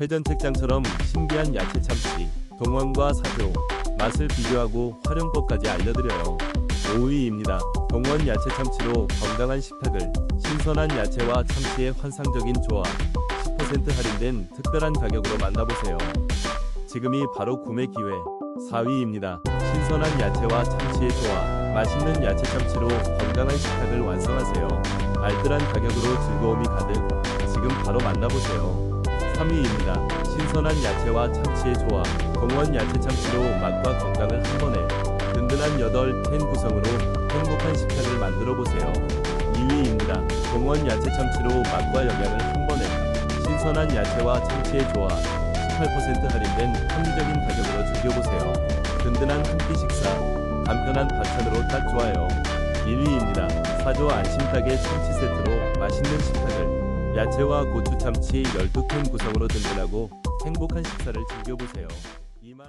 회전책장처럼 신기한 야채 참치, 동원과 사조, 맛을 비교하고 활용법까지 알려드려요. 5위입니다. 동원 야채 참치로 건강한 식탁을 신선한 야채와 참치의 환상적인 조합 10% 할인된 특별한 가격으로 만나보세요. 지금이 바로 구매 기회. 4위입니다. 신선한 야채와 참치의 조합 맛있는 야채 참치로 건강한 식탁을 완성하세요. 알뜰한 가격으로 즐거움이 가득 지금 바로 만나보세요. 3위입니다. 신선한 야채와 참치의 조합 동원 야채 참치로 맛과 건강을 한 번에 든든한 8캔 구성으로 행복한 식탁을 만들어 보세요. 2위입니다. 동원 야채 참치로 맛과 영양을 한 번에 신선한 야채와 참치의 조합 18% 할인된 합리적인 가격으로 즐겨보세요. 든든한 한 끼 식사 간편한 반찬으로 딱 좋아요. 1위입니다. 사조 안심닭의 참치 세트로 맛있는 식탁을 야채와 고추 참치 12캔 구성으로 든든하고 행복한 식사를 즐겨보세요. 2만